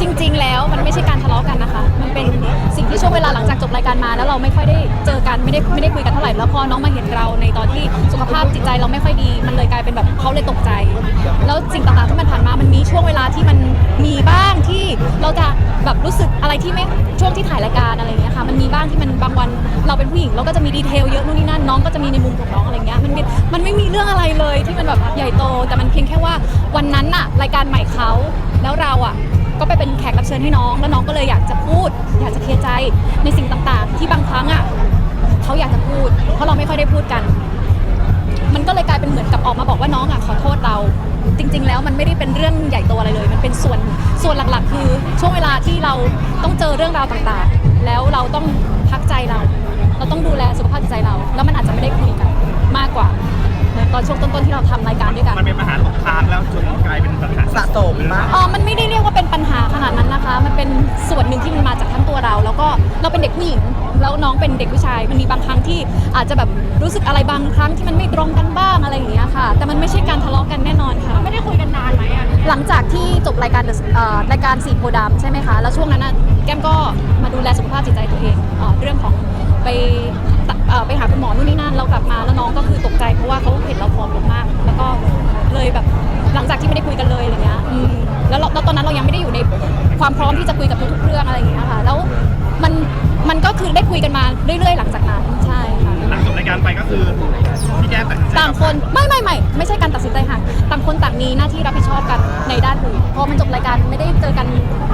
จริง ๆ แล้วมันไม่ใช่การทะเลาะกันนะคะ มันเป็นสิ่งที่ช่วงเวลาหลังจากจบรายการมาแล้วเราไม่ค่อยได้เจอกันไม่ได้ไม่ได้คุยกันเท่าไหร่แล้วพอน้องมาเห็นเราในตอนที่สุขภาพจิตใจเราไม่ค่อยดี มันเลยกลายเป็นแบบเขาเลยตกใจ แล้วสิ่งต่างๆที่มันผ่านมามันมีช่วงเวลาที่มันมีบ้างที่เราจะแบบรู้สึกอะไรที่ไม่ช่วงที่ถ่ายรายการอะไรอย่างเงี้ยค่ะมันมีบ้างที่มันบางวันเราเป็นผู้หญิงเราก็จะมีดีเทลเยอะนู่นนี่นั่นน้องก็จะมีในมุมของน้องอะไรเงี้ยมันมีมันไม่มีเรื่องอะไรเลยที่มันแบบใหญ่โต แต่มันเพียงแค่ว่าวันนั้นน่ะรายการใหม่เขาแล้วเราอะ ก็ไปเป็นแขกรับเชิญให้น้อง แล้วน้องก็เลยอยากจะพูด อยากจะเคลียร์ใจในสิ่งต่างๆ ที่บางครั้งอะเขาอยากจะพูด เพราะเราไม่ค่อยได้พูดกัน มันก็เลยกลายเป็นเหมือนกับออกมาบอกว่าน้องอะขอโทษเรา จริง ๆ แล้วมันไม่ได้เป็นเรื่องใหญ่โตอะไรเลย มันเป็นส่วนส่วนหลักๆ คือ ช่วงเวลาที่เราต้องเจอเรื่องราวต่างๆ แล้วเราต้องพักใจเรา เราต้องดูแลสุขภาพจิตใจเรา แล้วมันอาจจะไม่ได้คุยกันมากกว่าตอนช่วงต้นๆที่เราทำรายการด้วยกัน มันเป็นปัญหาตกค้างแล้วจนกลายเป็นปัญหาสะสมมากเออมันไม่ได้เรียกว่าเป็น มันเป็นส่วนหนึ่งที่มันมาจากทั้งตัวเรา แล้วก็เราเป็นเด็กผู้หญิง แล้วน้องเป็นเด็กผู้ชาย มันมีบางครั้งที่อาจจะแบบรู้สึกอะไรบางครั้งที่มันไม่ตรงกันบ้างอะไรอย่างเงี้ยค่ะ แต่มันไม่ใช่การทะเลาะกันแน่นอนค่ะ ไม่ได้คุยกันนานไหมอะหลังจากที่จบรายการ The เอ่อรายการสีโพธิ์ดำใช่ไหมคะ แล้วช่วงนั้นน่ะแก้มก็มาดูแลสุขภาพจิตใจตัวเองเอ่อเรื่องของไปตะเอ่อไปหาคุณหมอนู่นนี่นั่นเรากลับมาแล้วน้องก็คือตกใจเพราะว่าเขาเห็นเราผอมลงมาก แล้วก็เลยแบบหลังจากที่ไม่ได้คุยกันเลยอะไรเงี้ยอืม แล้วเราแล้วตอนนั้นเรายังไม่ได้อยู่ในความพร้อมที่จะคุยกับทุกๆเรื่องอะไรอย่างเงี้ยค่ะแล้วมันมันก็คือได้คุยกันมาเรื่อยๆ หลังจากนั้นใช่ค่ะหลังจบรายการไปก็คือพี่แก้มตัดสินใจต่างคนไม่ไม่ไม่ไม่ใช่การตัดสินใจห่างต่างคนต่างมีหน้าที่รับผิดชอบกันในด้านอื่นเพราะมันจบรายการไม่ได้เจอกัน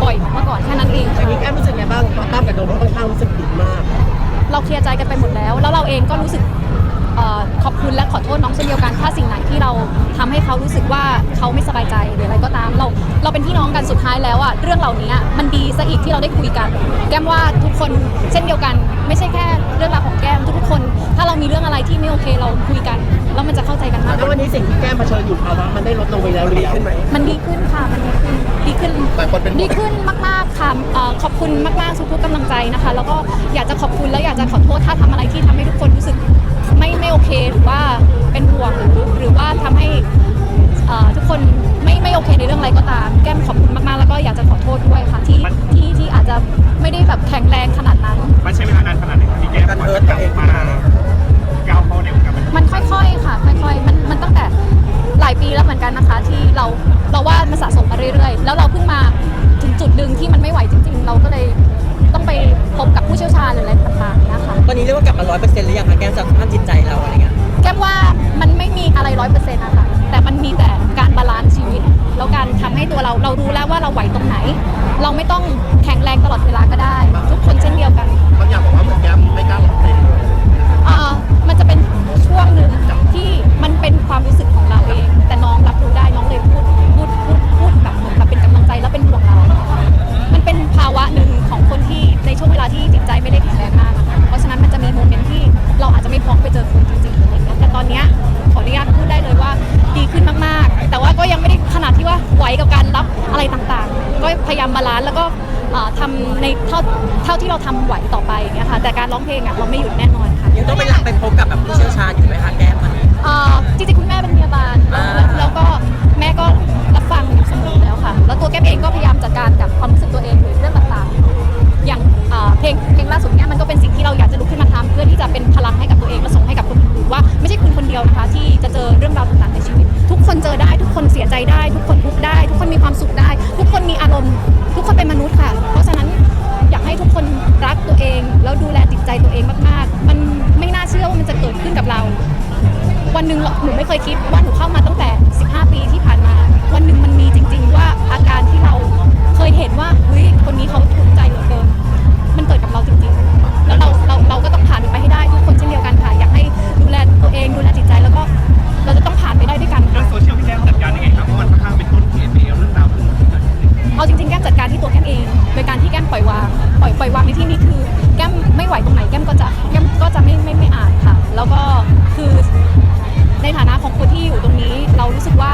บ่อยเมื่อก่อนแค่นั้นเองอย่างนี้แก้มรู้สึกไงบ้างพอตั้มกับโดมเขาค่อนข้างรู้สึกผิดมาก เราเคลียร์ใจกันไปหมดแล้ว แล้วเราเองก็รู้สึกเอ่อขอบคุณและขอโทษน้องเช่นเดียวกัน ถ้าสิ่งไหนที่เรา ทำให้เขารู้สึกว่าเขาไม่สบายใจหรืออะไรก็ตาม เราเราเป็นพี่น้องกันสุดท้ายแล้วอะเรื่องเหล่านี้มันดีซะอีกที่เราได้คุยกัน แก้มว่าทุกคนเช่นเดียวกัน ไม่ใช่แค่เรื่องราวของแก้มทุกๆคน ถ้าเรามีเรื่องอะไรที่ไม่โอเคเราคุยกันแล้วมันจะเข้าใจกันมากแล้ววันนี้สิ่งที่แก้มเผชิญอยู่ภาวะมันได้ลดลงไปแล้วหรือดีขึ้นไหมมันดีขึ้นค่ะมันดีขึ้นดีขึ้นแต่คนเป็นดีขึ้นมากๆค่ะเอ่อขอบคุณมากๆทุกๆกำลังใจนะคะ แล้วก็อยากจะขอบคุณแล้วอยากจะขอโทษถ้าทำอะไรที่ทำให้ทุกคนรู้สึกไม่ไม่โอเคหรือว่าเป็นห่วงหรือ ในเรื่องอะไรก็ตาม แก้มขอบคุณมากๆ แล้วก็อยากจะขอโทษด้วยค่ะที่ที่ที่อาจจะไม่ได้แบบแข็งแรงขนาดนั้น มันใช้เวลานานขนาดไหนครับพี่แก้มกว่าจะกลับมาก้าวเข้าในวงการบันเทิง มันค่อยๆ ค่ะ ค่อยๆ มันมันตั้งแต่หลายปีแล้วเหมือนกันนะคะ ที่เราเราว่ามันสะสมมาเรื่อยๆ แล้วเราเพิ่งมาถึงจุดหนึ่งที่มันไม่ไหวจริง ๆ เราก็เลยต้องไปพบกับผู้เชี่ยวชาญหรืออะไรต่างๆนะคะตอนนี้เรียกว่ากลับมาร้อยเปอร์เซ็นต์หรือยังคะแก้มจากสภาพจิตใจเราอะไรเงี้ย แก้มว่ามันไม่มีอะไรร้อยเปอร์เซ็นต์นะคะแต่มันมีแต่การ เราไหวตรงไหน เราไม่ต้องแข็งแรงตลอดเวลาก็ได้ ทุกคนเช่นเดียวกันบางอย่างบอกว่าเหมือนแกไม่กล้า ไหวกับการรับอะไรต่างๆ ก็พยายามบาลานซ์แล้วก็เอ่อทำในเท่าเท่าที่เราทำไหวต่อไปอย่างเงี้ยค่ะแต่การร้องเพลงอะเราไม่หยุดแน่นอนค่ะยังต้องไปหลักไปพบกับแบบผู้เชี่ยวชาญอยู่ไหมคะแก้มตอนนี้เอ่อจริงๆคุณแม่เป็นพยาบาลอ่าแล้วแล้วก็แม่ก็รับฟังอยู่เสมอแล้วค่ะแล้วตัวแก้มเองก็พยายามจัดการกับความรู้สึกตัวเองหรือเรื่องต่างๆ อย่างเอ่อเพลงเพลงล่าสุดเนี้ยมันก็เป็นสิ่งที่เราอยากจะลุกขึ้นมาทำเพื่อที่จะเป็นพลังให้กับตัวเองและส่งให้กับคนอื่นว่า ไม่ใช่คุณคนเดียวนะคะที่จะเจอเรื่องราวต่างๆใน ชีวิต ทุกคนเจอได้ ทุกคนเสียใจได้ ทุกคนทุกข์ได้ ทุกคนมีความสุขได้ ทุกคนมีอารมณ์ ทุกคนเป็นมนุษย์ค่ะ เพราะฉะนั้นอยากให้ทุกคนรักตัวเอง แล้วดูแลจิตใจตัวเองมากๆ มันไม่น่าเชื่อว่ามันจะเกิดขึ้นกับเรา วันหนึ่งหนูไม่เคยคิดว่าหนูเข้ามาตั้งแต่ 15 ปีที่ผ่านมา วันหนึ่งมันมี ปล่อยปล่อยวางในที่นี้คือ แก้มไม่ไหวตรงไหนแก้มก็จะแก้มก็จะไม่ไม่ไม่อ่านค่ะ แล้วก็คือในฐานะของคนที่อยู่ตรงนี้ เรารู้สึกว่า